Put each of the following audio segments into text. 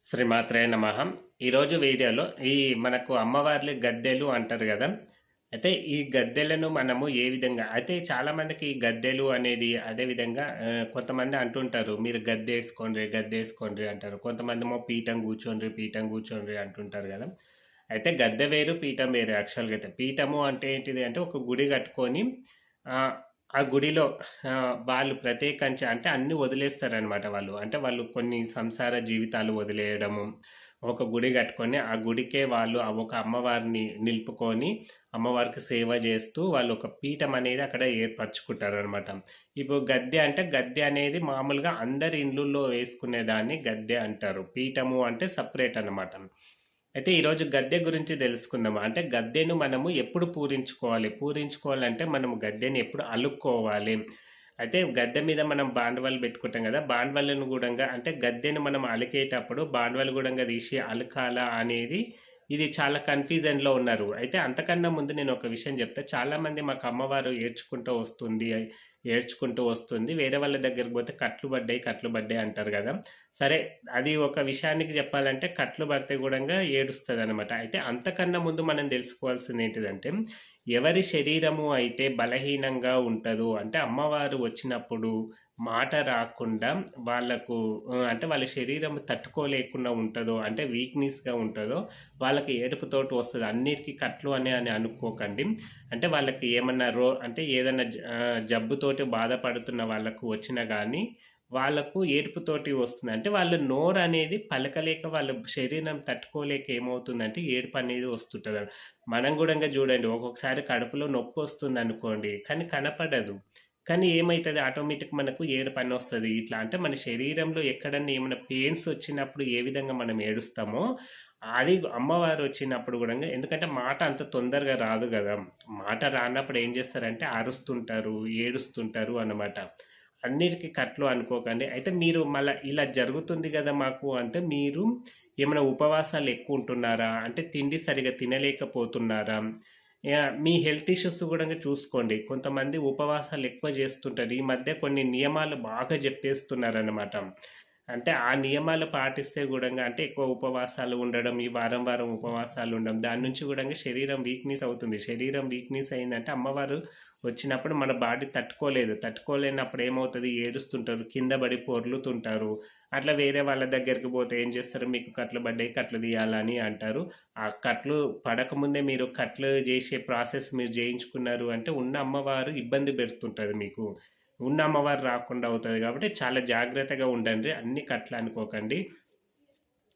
శ్రీమాత్రే నమ. ఈరోజు వీడియోలో ఈ మనకు అమ్మవార్లు గద్దెలు అంటారు కదా. అయితే ఈ గద్దెలను మనము ఏ విధంగా అయితే చాలామందికి ఈ గద్దెలు అనేది అదే విధంగా కొంతమంది అంటుంటారు మీరు గద్దె వేసుకోండి గద్దె వేసుకోండి అంటారు. కొంతమంది ఏమో పీఠం కూర్చోండి పీఠం కూర్చోండి అంటుంటారు కదా. అయితే గద్దె వేరు పీఠం వేరు యాక్చువల్గా అయితే పీఠము అంటే ఏంటిది అంటే ఒక గుడి కట్టుకొని ఆ, గుడిలో వాళ్ళు ప్రత్యేకించి అంటే అన్ని వదిలేస్తారనమాట వాళ్ళు. అంటే వాళ్ళు కొన్ని సంసార జీవితాలు వదిలేయడము ఒక గుడి కట్టుకొని ఆ గుడికే వాళ్ళు ఆ ఒక అమ్మవారిని నిలుపుకొని అమ్మవారికి సేవ చేస్తూ వాళ్ళు ఒక పీఠం అనేది అక్కడ ఏర్పరచుకుంటారు అనమాట ఇప్పుడు గద్దె అంటే గద్దె అనేది మామూలుగా అందరి ఇళ్ళల్లో వేసుకునేదాన్ని గద్దె అంటారు. పీఠము అంటే సపరేట్ అన్నమాట. అయితే ఈరోజు గద్దె గురించి తెలుసుకుందాం అంటే గద్దెను మనము ఎప్పుడు పూరించుకోవాలి? పూరించుకోవాలంటే మనము గద్దెని ఎప్పుడు అలుక్కోవాలి? అయితే గద్దె మీద మనం బాండవాళ్ళు పెట్టుకుంటాం కదా బాండవాళ్ళను కూడా అంటే గద్దెను మనం అలికేటప్పుడు బాండవాళ్ళు కూడా తీసి అలకాలా అనేది ఇది చాలా కన్ఫ్యూజన్లో ఉన్నారు. అయితే అంతకన్నా ముందు నేను ఒక విషయం చెప్తా. చాలామంది మాకు అమ్మవారు ఏడ్చుకుంటూ వస్తుంది ఏడ్చుకుంటూ వస్తుంది. వేరే వాళ్ళ దగ్గరికి పోతే కట్లు పడ్డాయి కట్లు పడ్డాయి అంటారు కదా. సరే అది ఒక విషయానికి చెప్పాలంటే కట్లు పడితే కూడా ఏడుస్తుంది అనమాట అయితే అంతకన్నా ముందు మనం తెలుసుకోవాల్సింది ఏంటిదంటే ఎవరి శరీరము అయితే బలహీనంగా ఉంటుందో అంటే అమ్మవారు వచ్చినప్పుడు మాట రాకుండా వాళ్ళకు అంటే వాళ్ళ శరీరం తట్టుకోలేకుండా ఉంటుందో అంటే వీక్నెస్గా ఉంటుందో వాళ్ళకి ఏడుపుతోటి వస్తుంది. అన్నిటికీ కట్లు అని అని అనుకోకండి. అంటే వాళ్ళకి ఏమన్నా రో అంటే ఏదైనా జబ్బుతోటి బాధపడుతున్న వాళ్ళకు వచ్చినా కానీ వాళ్ళకు ఏడుపుతోటి వస్తుంది. అంటే వాళ్ళ నోరు అనేది పలకలేక వాళ్ళ శరీరం తట్టుకోలేక ఏమవుతుందంటే ఏడుపు అనేది వస్తుంటుంది. మనం కూడా చూడండి ఒక్కొక్కసారి కడుపులో నొప్పి వస్తుంది అనుకోండి కానీ కనపడదు. కానీ ఏమవుతుంది ఆటోమేటిక్ మనకు ఏడు పని వస్తుంది? ఇట్లా అంటే మన శరీరంలో ఎక్కడన్నా ఏమైనా పెయిన్స్ వచ్చినప్పుడు ఏ విధంగా మనం ఏడుస్తామో అది అమ్మవారు వచ్చినప్పుడు కూడా ఎందుకంటే మాట అంత తొందరగా రాదు కదా. మాట రానప్పుడు ఏం చేస్తారంటే అరుస్తుంటారు ఏడుస్తుంటారు అన్నమాట. అన్నిటికీ కట్లు అనుకోకండి. అయితే మీరు మళ్ళీ ఇలా జరుగుతుంది కదా మాకు అంటే మీరు ఏమైనా ఉపవాసాలు ఎక్కువ ఉంటున్నారా? అంటే తిండి సరిగా తినలేకపోతున్నారా? మీ హెల్త్ ఇష్యూస్ కూడా చూసుకోండి. కొంతమంది ఉపవాసాలు ఎక్కువ చేస్తుంటారు. ఈ మధ్య కొన్ని నియమాలు బాగా చెప్పేస్తున్నారనమాట అంటే ఆ నియమాలు పాటిస్తే కూడా అంటే ఎక్కువ ఉపవాసాలు ఉండడం ఈ వారం వారం ఉపవాసాలు ఉండడం దాని నుంచి కూడా శరీరం వీక్నెస్ అవుతుంది. శరీరం వీక్నెస్ అయిందంటే అమ్మవారు వచ్చినప్పుడు మన బాడీ తట్టుకోలేదు. తట్టుకోలేనప్పుడు ఏమవుతుంది? ఏడుస్తుంటారు కింద పడి పొర్లుతుంటారు. అట్లా వేరే వాళ్ళ దగ్గరికి పోతే ఏం చేస్తారు? మీకు కట్లు పడ్డాయి కట్లు తీయాలని అంటారు. ఆ కట్లు పడకముందే మీరు కట్లు చేసే ప్రాసెస్ మీరు చేయించుకున్నారు అంటే ఉన్న అమ్మవారు ఇబ్బంది పెడుతుంటుంది మీకు. ఉన్న అమ్మవారు రాకుండా అవుతుంది కాబట్టి చాలా జాగ్రత్తగా ఉండండి అన్ని కట్ల అనుకోకండి.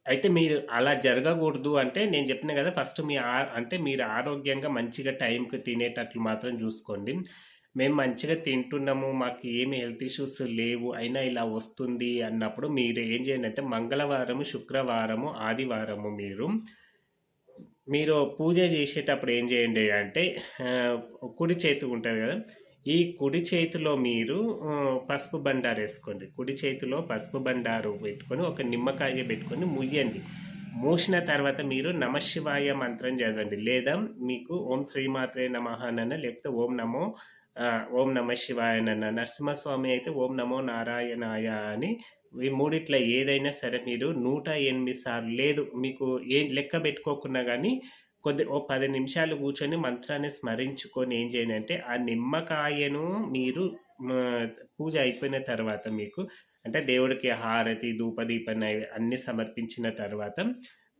అయితే మీరు అలా జరగకూడదు అంటే నేను చెప్పిన కదా ఫస్ట్ మీ ఆ అంటే మీరు ఆరోగ్యంగా మంచిగా టైంకి తినేటట్లు మాత్రం చూసుకోండి. మేము మంచిగా తింటున్నాము మాకు ఏమి హెల్త్ ఇష్యూస్ లేవు అయినా ఇలా వస్తుంది అన్నప్పుడు మీరు ఏం చేయండి అంటే మంగళవారము శుక్రవారము ఆదివారము మీరు మీరు పూజ చేసేటప్పుడు ఏం చేయండి అంటే కుడి చేతి ఉంటుంది కదా ఈ కుడి చేతిలో మీరు పసుపు బండారు వేసుకోండి. కుడి చేతిలో పసుపు బండారు పెట్టుకొని ఒక నిమ్మకాయ పెట్టుకొని ముయ్యండి. మూసిన తర్వాత మీరు నమశివాయ మంత్రం చదవండి. లేదా మీకు ఓం శ్రీమాత్రే నమః లేకపోతే ఓం నమో ఓం నమ శివాయ అన్న నరసింహస్వామి అయితే ఓం నమో నారాయణాయ అని ఈ మూడిట్ల ఏదైనా సరే మీరు నూట ఎనిమిది సార్లు లేదు మీకు ఏం లెక్క పెట్టుకోకున్నా కానీ కొద్ది ఓ పది నిమిషాలు కూర్చొని మంత్రాన్ని స్మరించుకొని ఏం చేయండి అంటే ఆ నిమ్మకాయను మీరు పూజ అయిపోయిన తర్వాత మీకు అంటే దేవుడికి హారతి ధూపదీప అన్ని సమర్పించిన తర్వాత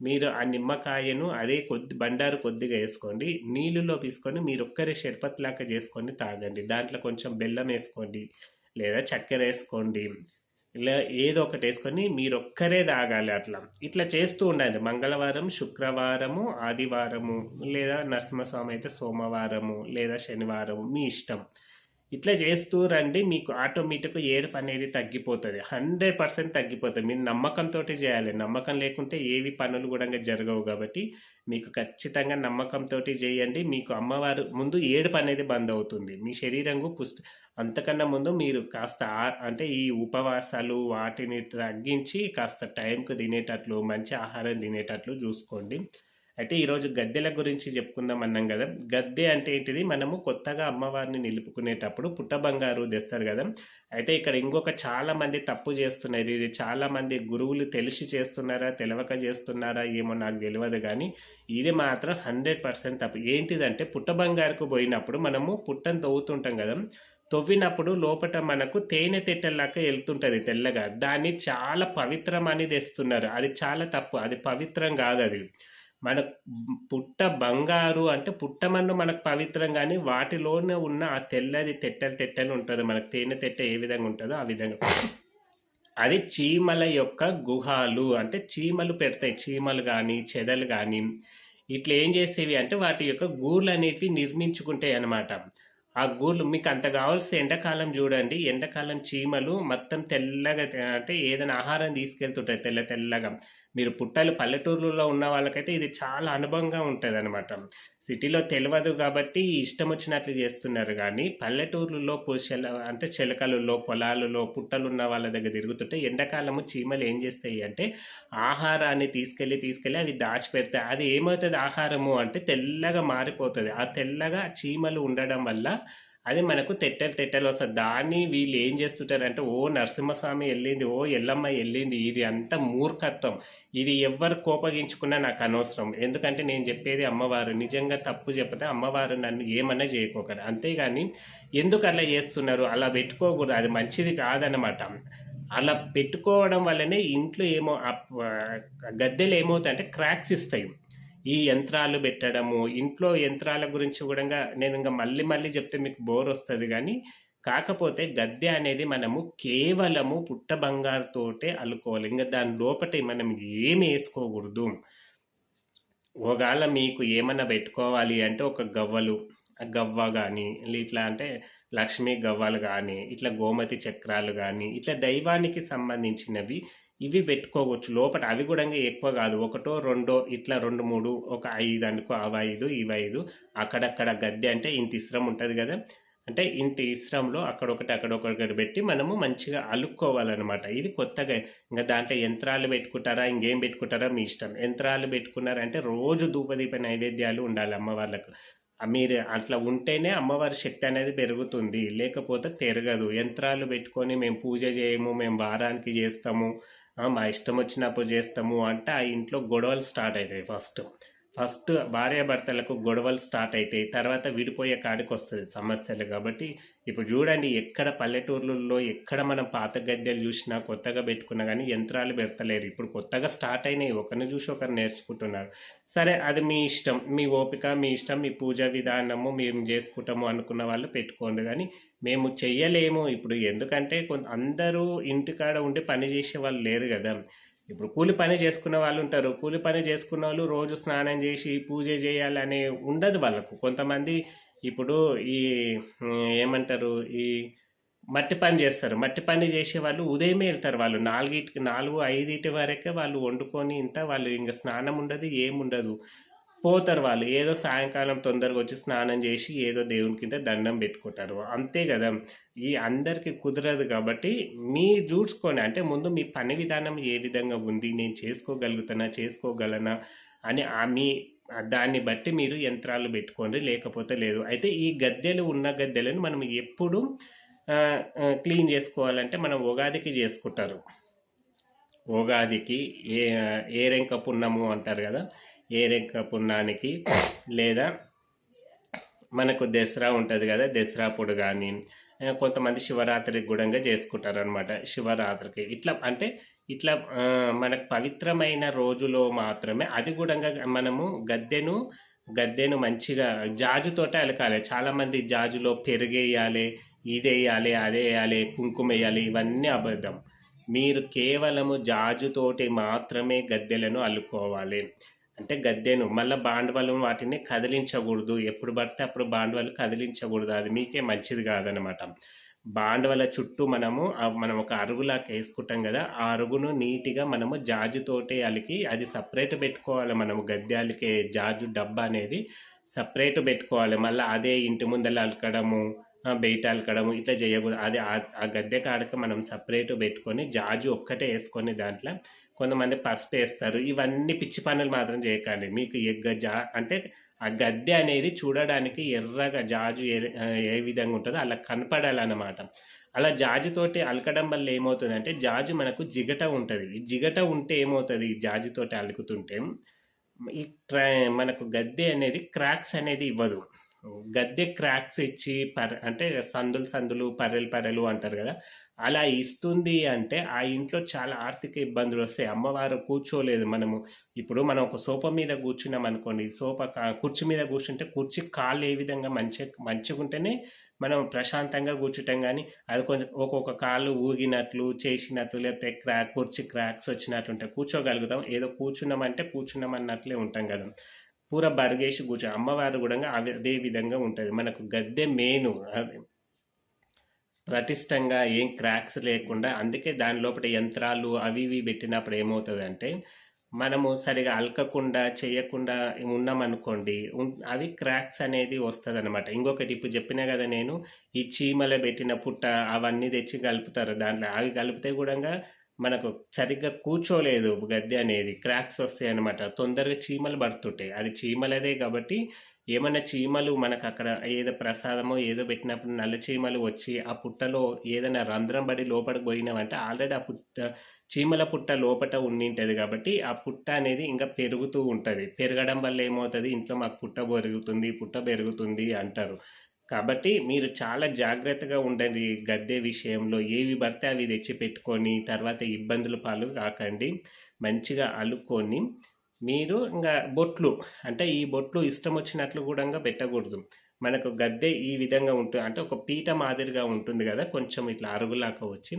మీరు ఆ నిమ్మకాయను అదే కొద్ది బండారు కొద్దిగా వేసుకోండి. నీళ్ళులో తీసుకొని మీరు ఒక్కరే షర్బత్ లాగా చేసుకొని తాగండి. దాంట్లో కొంచెం బెల్లం వేసుకోండి. లేదా చక్కెర వేసుకోండి. ఇలా ఏదో ఒకటి వేసుకొని మీరు ఒక్కరే తాగాలి అట్లా. ఇట్లా చేస్తూ ఉండండి. మంగళవారం శుక్రవారము ఆదివారము లేదా నరసింహస్వామి అయితే సోమవారము లేదా శనివారము మీ ఇష్టం. ఇట్లా చేస్తూ రండి మీకు ఆటోమేటిక్ ఏడుపు అనేది తగ్గిపోతుంది. హండ్రెడ్ పర్సెంట్ తగ్గిపోతుంది. మీరు నమ్మకంతో చేయాలి. నమ్మకం లేకుంటే ఏవి పనులు కూడా జరగవు కాబట్టి మీకు ఖచ్చితంగా నమ్మకంతో చేయండి. మీకు అమ్మవారు ముందు ఏడుపు అనేది బంద్ అవుతుంది. మీ శరీరంకు పుష్టి అంతకన్నా ముందు మీరు కాస్త అంటే ఈ ఉపవాసాలు వాటిని తగ్గించి కాస్త టైంకు తినేటట్లు మంచి ఆహారం తినేటట్లు చూసుకోండి. అయితే ఈరోజు గద్దెల గురించి చెప్పుకుందాం అన్నాం కదా. గద్దె అంటే ఏంటిది? మనము కొత్తగా అమ్మవారిని నిలుపుకునేటప్పుడు పుట్ట బంగారు తెస్తారు కదా. అయితే ఇక్కడ ఇంకొక చాలా మంది తప్పు చేస్తున్నారు. ఇది చాలా మంది గురువులు తెలిసి చేస్తున్నారా తెలవక చేస్తున్నారా ఏమో నాకు తెలియదు కానీ ఇది మాత్రం హండ్రెడ్ పర్సెంట్ తప్పు. ఏంటిదంటే పుట్ట బంగారుకు పోయినప్పుడు మనము పుట్టను తవ్వుతుంటాం కదా. తవ్వినప్పుడు లోపట మనకు తేనె తిట్టలాగా వెళ్తుంటుంది తెల్లగా. దాన్ని చాలా పవిత్రం అని తెస్తున్నారు. అది చాలా తప్పు. అది పవిత్రం కాదు అది. మన పుట్ట బంగారు అంటే పుట్టమన్ను మనకు పవిత్రం కానీ వాటిలోనే ఉన్న ఆ తెల్లది తెట్టలు తెట్టలు ఉంటుంది. మనకు తేనె తెట్ట ఏ విధంగా ఉంటుందో ఆ విధంగా. అది చీమల యొక్క గుహాలు అంటే చీమలు పెడతాయి. చీమలు కానీ చెదలు కానీ. ఇట్లా ఏం చేసేవి అంటే వాటి యొక్క గూళ్ళు అనేటివి నిర్మించుకుంటాయి అన్నమాట. ఆ గూళ్ళు మీకు అంత కావాల్సి ఎండాకాలం చూడండి. ఎండాకాలం చీమలు మొత్తం తెల్లగా అంటే ఏదైనా ఆహారం తీసుకెళ్తుంటాయి తెల్ల తెల్లగా. మీరు పుట్టలు పల్లెటూరులో ఉన్న వాళ్ళకైతే ఇది చాలా అనుభవంగా ఉంటుంది అనమాట సిటీలో తెలియదు కాబట్టి ఇష్టం వచ్చినట్లు చేస్తున్నారు కానీ పల్లెటూరులో పుషల అంటే చిలకలలో పొలాలలో పుట్టలు ఉన్న వాళ్ళ దగ్గర తిరుగుతుంటే ఎండాకాలము చీమలు ఏం చేస్తాయి అంటే ఆహారాన్ని తీసుకెళ్ళి తీసుకెళ్ళి అవి దాచిపెడతాయి అది ఏమవుతుంది? ఆహారము అంటే తెల్లగా మారిపోతుంది. ఆ తెల్లగా చీమలు ఉండడం వల్ల అది మనకు తెట్టెలు తెట్టెలు వస్తుంది. దాన్ని వీళ్ళు ఏం చేస్తుంటారంటే ఓ నరసింహస్వామి వెళ్ళింది ఓ ఎల్లమ్మ వెళ్ళింది ఇది అంత మూర్ఖత్వం. ఇది ఎవ్వరు కోపగించుకున్నా నాకు అనవసరం. ఎందుకంటే నేను చెప్పేది అమ్మవారు నిజంగా తప్పు చెప్తే అమ్మవారు నన్ను ఏమన్నా చేయకోకరు అంతేగాని ఎందుకు అలా చేస్తున్నారు? అలా పెట్టుకోకూడదు అది మంచిది కాదనమాట అలా పెట్టుకోవడం వల్లనే ఇంట్లో ఏమో గద్దెలు ఏమవుతాయంటే క్రాక్స్ ఇస్తాయి. ఈ యంత్రాలు పెట్టడము ఇంట్లో యంత్రాల గురించి కూడా నేను ఇంకా మళ్ళీ మళ్ళీ చెప్తే మీకు బోర్ వస్తుంది కానీ కాకపోతే గద్దె అనేది మనము కేవలము పుట్ట బంగారుతోటే అల్లుకోవాలి. ఇంకా దాని లోపట మనం ఏమి వేసుకోకూడదు. ఒకవేళ మీకు ఏమన్నా పెట్టుకోవాలి అంటే ఒక గవ్వలు గవ్వ కానీ ఇట్లా అంటే లక్ష్మీ గవ్వలు కానీ ఇట్లా గోమతి చక్రాలు కానీ ఇట్లా దైవానికి సంబంధించినవి ఇవి పెట్టుకోవచ్చు. లోపల అవి కూడా ఎక్కువ కాదు. ఒకటో రెండో ఇట్లా రెండు మూడు ఒక ఐదు అనుకో అవి ఐదు ఇవి ఐదు అక్కడక్కడ గద్దె అంటే ఇంత ఇస్త్రం ఉంటుంది కదా. అంటే ఇంత ఇస్త్రంలో అక్కడొకటి అక్కడొకటి పెట్టి మనము మంచిగా అలుక్కోవాలన్నమాట. ఇది కొత్తగా ఇంకా దాంట్లో యంత్రాలు పెట్టుకుంటారా ఇంకేం పెట్టుకుంటారా మీ ఇష్టం. యంత్రాలు పెట్టుకున్నారంటే రోజు ధూపదీప నైవేద్యాలు ఉండాలి అమ్మవార్లకు. మీరు అట్లా ఉంటేనే అమ్మవారి శక్తి అనేది పెరుగుతుంది. లేకపోతే పెరగదు. యంత్రాలు పెట్టుకొని మేము పూజ చేయము మేము వారానికి చేస్తాము. మా ఇష్టం వచ్చినప్పుడు చేస్తాము అంటే ఆ ఇంట్లో గొడవలు స్టార్ట్ అవుతాయి ఫస్ట్. ఫస్ట్ భార్యాభర్తలకు గొడవలు స్టార్ట్ అవుతాయి తర్వాత విడిపోయే కాడికి వస్తుంది సమస్యలు కాబట్టి. ఇప్పుడు చూడండి ఎక్కడ పల్లెటూర్లలో ఎక్కడ మనం పాత గద్దెలు చూసినా కొత్తగా పెట్టుకున్నా కానీ యంత్రాలు పెడతలేరు. ఇప్పుడు కొత్తగా స్టార్ట్ అయినాయి. ఒకరిని చూసి ఒకరు నేర్చుకుంటున్నారు. సరే అది మీ ఇష్టం. మీ ఓపిక మీ ఇష్టం. మీ పూజ విధానము మేము చేసుకుంటాము అనుకున్న వాళ్ళు పెట్టుకోండి కానీ మేము చెయ్యలేము. ఇప్పుడు ఎందుకంటే కొంత అందరూ ఇంటికాడ ఉండి పని చేసే వాళ్ళు లేరు కదా. ఇప్పుడు కూలి పని చేసుకున్న వాళ్ళు ఉంటారు. కూలి పని చేసుకున్న వాళ్ళు రోజు స్నానం చేసి పూజ చేయాలని ఉండదు వాళ్ళకు. కొంతమంది ఇప్పుడు ఈ ఏమంటారు ఈ మట్టి పని చేస్తారు. మట్టి పని చేసే వాళ్ళు ఉదయమే వెళ్తారు వాళ్ళు. నాలుగిటికి నాలుగు ఐదింటి వరకే వాళ్ళు వండుకొని ఇంత వాళ్ళు ఇంకా స్నానం ఉండదు ఏముండదు పోతారు వాళ్ళు. ఏదో సాయంకాలం తొందరగా వచ్చి స్నానం చేసి ఏదో దేవుని కింద దండం పెట్టుకుంటారు. అంతే కదా. ఈ అందరికీ కుదరదు కాబట్టి మీ చూసుకొని అంటే ముందు మీ పని విధానం ఏ విధంగా ఉంది నేను చేసుకోగలుగుతానా చేసుకోగలనా అని ఆ మీ దాన్ని బట్టి మీరు యంత్రాలు పెట్టుకోండి లేకపోతే లేదు. అయితే ఈ గద్దెలు ఉన్న గద్దెలను మనం ఎప్పుడు క్లీన్ చేసుకోవాలంటే మనం ఉగాదికి చేసుకుంటారు. ఉగాదికి ఏ ఏరెంక పున్నము అంటారు కదా. ఏరెంక పున్నానికి లేదా మనకు దసరా ఉంటుంది కదా దసరా అప్పుడు కానీ కొంతమంది శివరాత్రికి కూడా చేసుకుంటారు అనమాట శివరాత్రికి. ఇట్లా అంటే ఇట్లా మనకు పవిత్రమైన రోజులో మాత్రమే అది కూడా మనము గద్దెను గద్దెను మంచిగా జాజుతోటే అలకాలి. చాలామంది జాజులో పెరుగేయాలి ఇది వేయాలి అదే వేయాలి కుంకుమ వేయాలి ఇవన్నీ అబద్ధం. మీరు కేవలము జాజుతోటి మాత్రమే గద్దెలను అల్లుకోవాలి. అంటే గద్దెను మళ్ళీ బాండవలం వాటిని కదిలించకూడదు. ఎప్పుడు పడితే అప్పుడు బాండవలు కదిలించకూడదు. అది మీకే మంచిది కాదనమాట బాండవల చుట్టూ మనము మనం ఒక అరుగులాగా వేసుకుంటాం కదా ఆ అరుగును నీట్గా మనము జాజుతోటే అలికి అది సపరేట్ పెట్టుకోవాలి మనము గద్దె అలికే జాజు డబ్బా అనేది సపరేట్ పెట్టుకోవాలి. మళ్ళీ అదే ఇంటి ముందర అలకడము బయట అలకడం ఇట్లా చేయకూడదు. అది ఆ- గద్దె కాడక మనం సపరేట్ పెట్టుకొని జాజు ఒక్కటే వేసుకొని దాంట్లో కొంతమంది పసుపు వేస్తారు. ఇవన్నీ పిచ్చి పనులు మాత్రం చేయకండి. మీకు ఎగ్గ జా అంటే ఆ గద్దె అనేది చూడడానికి ఎర్రగా జాజు ఏ ఏ విధంగా ఉంటుందో అలా కనపడాలన్నమాట. అలా జాజుతోటి అలకడం వల్ల ఏమవుతుందంటే జాజు మనకు జిగట ఉంటుంది. ఈ జిగట ఉంటే ఏమవుతుంది? ఈ జాజితోటి అలుకుతుంటే ఈ ట్రా మనకు గద్దె అనేది క్రాక్స్ అనేది ఇవ్వదు. గద్దె క్రాక్స్ ఇచ్చి పర్ అంటే సందులు సందులు పర్రెలు పర్రెలు అంటారు కదా అలా ఇస్తుంది అంటే ఆ ఇంట్లో చాలా ఆర్థిక ఇబ్బందులు వస్తాయి. అమ్మవారు కూర్చోలేదు మనము. ఇప్పుడు మనం ఒక సోఫా మీద కూర్చున్నాం అనుకోండి సోఫా కా- కుర్చీ మీద కూర్చుంటే కుర్చీ కాళ్ళు ఏ విధంగా మంచి మంచిగా ఉంటేనే మనం ప్రశాంతంగా కూర్చుంటాం కానీ అది కొంచెం ఒక్కొక్క కాళ్ళు ఊగినట్లు చేసినట్లు లేకపోతే క్రాక్ కుర్చీ క్రాక్స్ వచ్చినట్లు ఉంటే కూర్చోగలుగుతాం. ఏదో కూర్చున్నామంటే కూర్చున్నాం అన్నట్లే ఉంటాం కదా. పూర బరిగేసి కూర్చో అమ్మవారు కూడా అవి- అదే విధంగా ఉంటుంది. మనకు గద్దె మేను అది. ప్రతిష్టంగా ఏం క్రాక్స్ లేకుండా అందుకే దాని లోపల యంత్రాలు అవి ఇవి పెట్టినప్పుడు ఏమవుతుందంటే మనము సరిగా అలకకుండా చేయకుండా ఉన్నామనుకోండి అవి క్రాక్స్ అనేది వస్తుంది అనమాట ఇంకొకటి ఇప్పుడు చెప్పినా కదా నేను ఈ చీమల పెట్టిన పుట్ట అవన్నీ తెచ్చి కలుపుతారు. దాంట్లో అవి కలిపితే కూడా మనకు సరిగ్గా కూర్చోలేదు గద్దె అనేది క్రాక్స్ వస్తాయి అనమాట తొందరగా చీమలు పడుతుంటాయి. అది చీమలదే కాబట్టి ఏమైనా చీమలు మనకు అక్కడ ఏదో ప్రసాదమో ఏదో పెట్టినప్పుడు నల్ల చీమలు వచ్చి ఆ పుట్టలో ఏదైనా రంధ్రం పడి లోపలికి పోయినామంటే ఆల్రెడీ ఆ పుట్ట చీమల పుట్ట లోపట ఉండింటుంది కాబట్టి ఆ పుట్ట అనేది ఇంకా పెరుగుతూ ఉంటుంది. పెరగడం వల్ల ఏమవుతుంది? ఇంట్లో మాకు పుట్ట పెరుగుతుంది పుట్ట పెరుగుతుంది అంటారు. కాబట్టి మీరు చాలా జాగ్రత్తగా ఉండండి గద్దె విషయంలో. ఏవి పడితే అవి తెచ్చి పెట్టుకొని తర్వాత ఇబ్బందుల పాలు కాకండి. మంచిగా అలుక్కొని మీరు ఇంకా బొట్లు అంటే ఈ బొట్లు ఇష్టం వచ్చినట్లు కూడా పెట్టకూడదు. మనకు గద్దె ఈ విధంగా ఉంటుంది అంటే ఒక పీట మాదిరిగా ఉంటుంది కదా కొంచెం ఇట్లా అరుగులాగా వచ్చి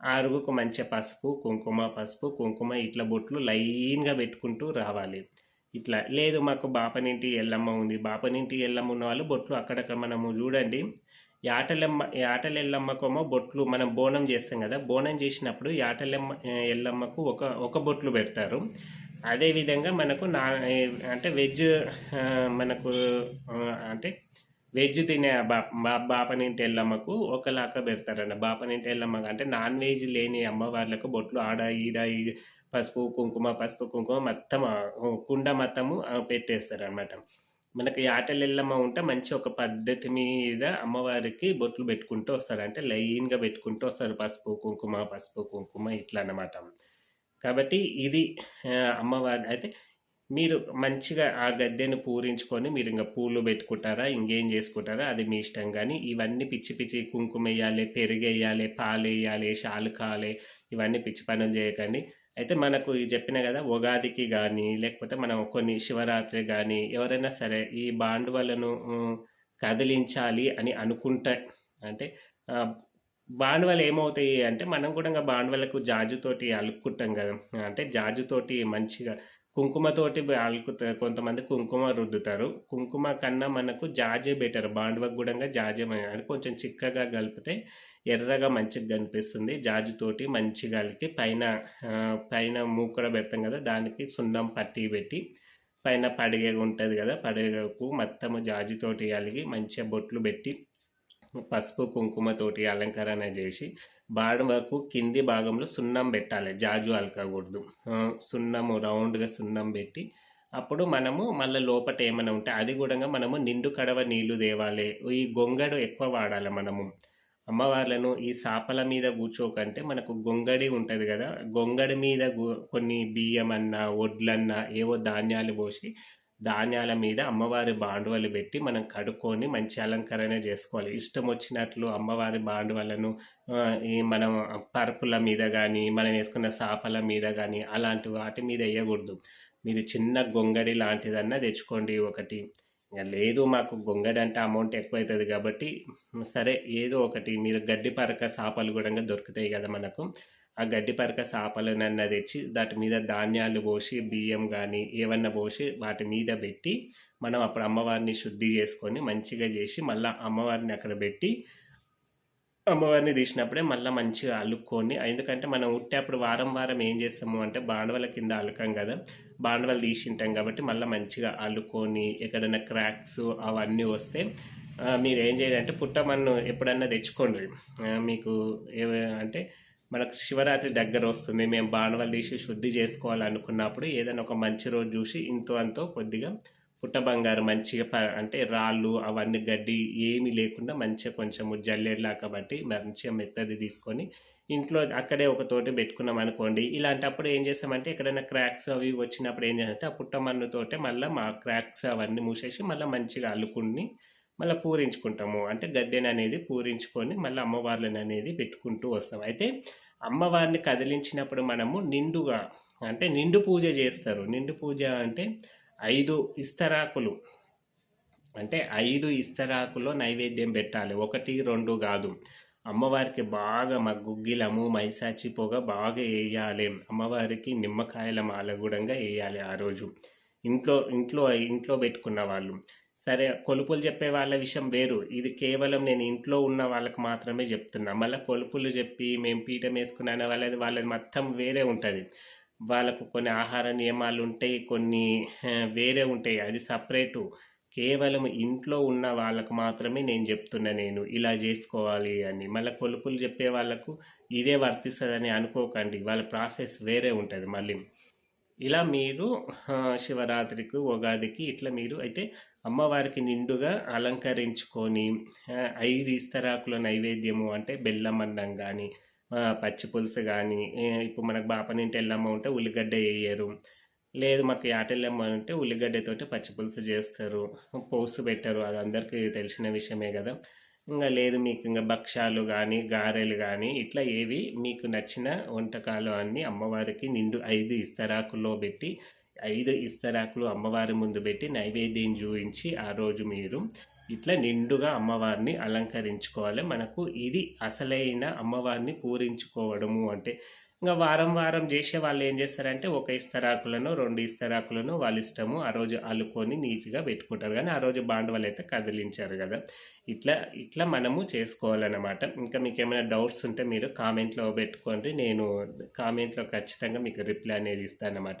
ఆ అరుగుకు మంచిగా పసుపు కుంకుమ పసుపు కుంకుమ ఇట్లా బొట్లు లైన్గా పెట్టుకుంటూ రావాలి. ఇట్లా లేదు మాకు బాపనింటి ఎల్లమ్మ ఉంది. బాపనింటి ఎల్లమ్మ ఉన్న వాళ్ళు బొట్లు అక్కడక్కడ మనము చూడండి. యాటలెమ్మ యాటల ఎల్లమ్మకేమో బొట్లు మనం బోనం చేస్తాం కదా. బోనం చేసినప్పుడు యాటలెమ్మ ఎల్లమ్మకు ఒక ఒక బొట్లు పెడతారు. అదేవిధంగా మనకు నా అంటే వెజ్ మనకు అంటే వెజ్ తినే బా బాపనింటి ఎల్లమ్మకు ఒకలాగా పెడతారన్న. బాపనింటి ఎల్లమ్మ అంటే నాన్ వెజ్ లేని అమ్మవార్లకు బొట్లు ఆడ ఈడ ఈ పసుపు కుంకుమ పసుపు కుంకుమ మొత్తం కుండ మొత్తము పెట్టేస్తారు అనమాట మనకి ఆటలు ఉంటే మంచి ఒక పద్ధతి మీద అమ్మవారికి బొట్లు పెట్టుకుంటూ వస్తారు. అంటే లైన్గా పెట్టుకుంటూ వస్తారు. పసుపు కుంకుమ పసుపు కుంకుమ ఇట్లా అన్నమాట. కాబట్టి ఇది అమ్మవారి అయితే మీరు మంచిగా ఆ గద్దెను పూరించుకొని మీరు ఇంకా పూలు పెట్టుకుంటారా ఇంకేం చేసుకుంటారా అది మీ ఇష్టం. కానీ ఇవన్నీ పిచ్చి పిచ్చి కుంకుమ వేయాలి పెరుగు వేయాలి పాలు వేయాలి షాలు కావాలి ఇవన్నీ పిచ్చి పనులు చేయకండి. అయితే మనకు ఈ చెప్పిన కదా ఉగాదికి కానీ లేకపోతే మనం కొన్ని శివరాత్రి కానీ ఎవరైనా సరే ఈ బాండువలను కదిలించాలి అని అనుకుంటే అంటే ఆ, బాండువలు ఏమవుతాయి అంటే మనం కూడా ఇంకా బాండువలకు జాజుతోటి అలుక్కుంటాం కదా. అంటే జాజుతోటి మంచిగా కుంకుమతోటి అలుకుతారు కొంతమంది కుంకుమ రుద్దుతారు. కుంకుమ కన్నా మనకు జాజే బెటర్ బాండువకు కూడా జాజే కొంచెం చిక్కగా కలిపితే ఎర్రగా మంచిగా కనిపిస్తుంది. జాజుతోటి మంచిగా అలికి పైన పైన మూకడ పెడతాం కదా దానికి సున్నం పట్టి పెట్టి పైన పడిగ ఉంటుంది కదా పడిగకు మొత్తము జాజితోటి అలిగి మంచిగా బొట్లు పెట్టి పసుపు కుంకుమతోటి అలంకరణ చేసి బాడమకు కింది భాగంలో సున్నం పెట్టాలి. జాజు అలకకూడదు. సున్నము రౌండ్గా సున్నం పెట్టి అప్పుడు మనము మళ్ళీ లోపట ఏమైనా ఉంటే అది కూడా మనము నిండు కడవ నీళ్ళు తేవాలి. ఈ గొంగడు ఎక్కువ వాడాలి మనము. అమ్మవార్లను ఈ సాపల మీద కూర్చోకంటే మనకు గొంగడి ఉంటుంది కదా. గొంగడి మీద కొన్ని బియ్యం అన్నా వడ్లన్నా ఏవో ధాన్యాలు పోసి ధాన్యాల మీద అమ్మవారి బాండువలు పెట్టి మనం కడుక్కొని మంచి అలంకరణ చేసుకోవాలి. ఇష్టం వచ్చినట్లు అమ్మవారి బాండువలను ఈ మనం పరుపుల మీద కానీ మనం వేసుకున్న సాపల మీద కానీ అలాంటి వాటి మీద వేయకూడదు. మీరు చిన్న గొంగడి లాంటిదన్నా తెచ్చుకోండి ఒకటి. లేదు మాకు గొంగడంటే అమౌంట్ ఎక్కువ అవుతుంది కాబట్టి సరే ఏదో ఒకటి మీరు గడ్డి పరక సాపలు కూడా దొరుకుతాయి కదా మనకు. ఆ గడ్డి పరక సాపలనన్నా తెచ్చి దాటి మీద ధాన్యాలు పోసి బియ్యం కానీ ఏమన్నా పోసి వాటి మీద పెట్టి మనం అప్పుడు అమ్మవారిని శుద్ధి చేసుకొని మంచిగా చేసి మళ్ళీ అమ్మవారిని అక్కడ పెట్టి అమ్మవారిని తీసినప్పుడే మళ్ళీ మంచిగా అలుక్కొని ఎందుకంటే మనం ఉట్టేప్పుడు వారం వారం ఏం చేస్తాము అంటే బాండవల కింద అలుకాం కదా బాండవలు తీసింటాం కాబట్టి మళ్ళీ మంచిగా అల్లుకొని ఎక్కడైనా క్రాక్స్ అవన్నీ వస్తే మీరు ఏం చేయాలంటే పుట్టమన్ను ఎప్పుడన్నా తెచ్చుకోండి. మీకు ఏ- అంటే మనకు శివరాత్రి దగ్గర వస్తుంది మేము బాణవలు తీసి శుద్ధి చేసుకోవాలనుకున్నప్పుడు ఏదైనా ఒక మంచి రోజు చూసి ఇంతో అంతో కొద్దిగా పుట్ట బంగారు మంచిగా ప- అంటే రాళ్ళు అవన్నీ గడ్డి ఏమీ లేకుండా మంచిగా కొంచెము జల్లెడలా కాబట్టి మంచిగా మెత్తది తీసుకొని ఇంట్లో అక్కడే ఒక తోటి పెట్టుకున్నాం అనుకోండి. ఇలాంటప్పుడు ఏం చేస్తామంటే ఎక్కడైనా క్రాక్స్ అవి వచ్చినప్పుడు ఏం చేస్తామంటే ఆ పుట్టమన్నుతోటే మళ్ళీ మా క్రాక్స్ అవన్నీ మూసేసి మళ్ళీ మంచిగా అల్లుకుని మళ్ళీ పూరించుకుంటాము. అంటే గద్దెని అనేది పూరించుకొని మళ్ళీ అమ్మవార్లను అనేది పెట్టుకుంటూ వస్తాం. అయితే అమ్మవారిని కదిలించినప్పుడు మనము నిండుగా అంటే నిండు పూజ చేస్తారు. నిండు పూజ అంటే ఐదు ఇస్తరాకులు. అంటే ఐదు ఇస్తరాకులో నైవేద్యం పెట్టాలి. ఒకటి రెండు కాదు. అమ్మవారికి బాగా మా గుగ్గిలము మైసాచి పొగ బాగా వేయాలి. అమ్మవారికి నిమ్మకాయల మాల కూడా వేయాలి ఆ రోజు. ఇంట్లో ఇంట్లో ఇంట్లో పెట్టుకున్న వాళ్ళు. సరే కొలుపులు చెప్పే వాళ్ళ విషయం వేరు. ఇది కేవలం నేను ఇంట్లో ఉన్న వాళ్ళకి మాత్రమే చెప్తున్నా. మళ్ళీ కొలుపులు చెప్పి మేము పీఠం వేసుకున్న వాళ్ళది వాళ్ళది మొత్తం వేరే ఉంటుంది. వాళ్ళకు కొన్ని ఆహార నియమాలు ఉంటాయి కొన్ని వేరే ఉంటాయి. అది సపరేటు. కేవలం ఇంట్లో ఉన్న వాళ్ళకు మాత్రమే నేను చెప్తున్నా నేను ఇలా చేసుకోవాలి అని. మళ్ళీ కొలుపులు చెప్పే వాళ్ళకు ఇదే వర్తిస్తుందని అనుకోకండి. వాళ్ళ ప్రాసెస్ వేరే ఉంటుంది మళ్ళీ. ఇలా మీరు శివరాత్రికి ఉగాదికి ఇట్లా మీరు అయితే అమ్మవారికి నిండుగా అలంకరించుకొని ఐదు ఇస్తరాకుల నైవేద్యము అంటే బెల్లం అన్నం కానీ పచ్చి పులుసు కానీ ఇప్పుడు మనకు బాపనింటి వెళ్ళమ్మ ఉంటే ఉల్లిగడ్డ వేయరు లేదు మాకు యాటెళ్ళమ్మ అంటే ఉల్లిగడ్డతోటి పచ్చి పులుసు చేస్తారు. పోసు పెట్టరు. అది అందరికీ తెలిసిన విషయమే కదా. ఇంకా లేదు మీకు ఇంకా భక్ష్యాలు కానీ గారెలు కానీ ఇట్లా ఏవి మీకు నచ్చిన వంటకాలు అన్నీ అమ్మవారికి నిండు ఐదు ఇస్తరాకుల్లో పెట్టి ఐదు ఇస్తరాకులు అమ్మవారి ముందు పెట్టి నైవేద్యం చూపించి ఆ రోజు మీరు ఇట్లా నిండుగా అమ్మవారిని అలంకరించుకోవాలి. మనకు ఇది అసలైన అమ్మవారిని పూరించుకోవడము అంటే ఇంకా వారం వారం చేసే వాళ్ళు ఏం చేస్తారంటే ఒక ఇస్తరాకులను రెండు ఇస్తరాకులను వాళ్ళ ఇష్టము ఆ రోజు అల్లుకొని నీట్గా పెట్టుకుంటారు. కానీ ఆ రోజు బాండవాళ్ళు అయితే కదిలించారు కదా. ఇట్లా ఇట్లా మనము చేసుకోవాలన్నమాట. ఇంకా మీకు ఏమైనా డౌట్స్ ఉంటే మీరు కామెంట్లో పెట్టుకోండి. నేను కామెంట్లో ఖచ్చితంగా మీకు రిప్లై అనేది ఇస్తానన్నమాట.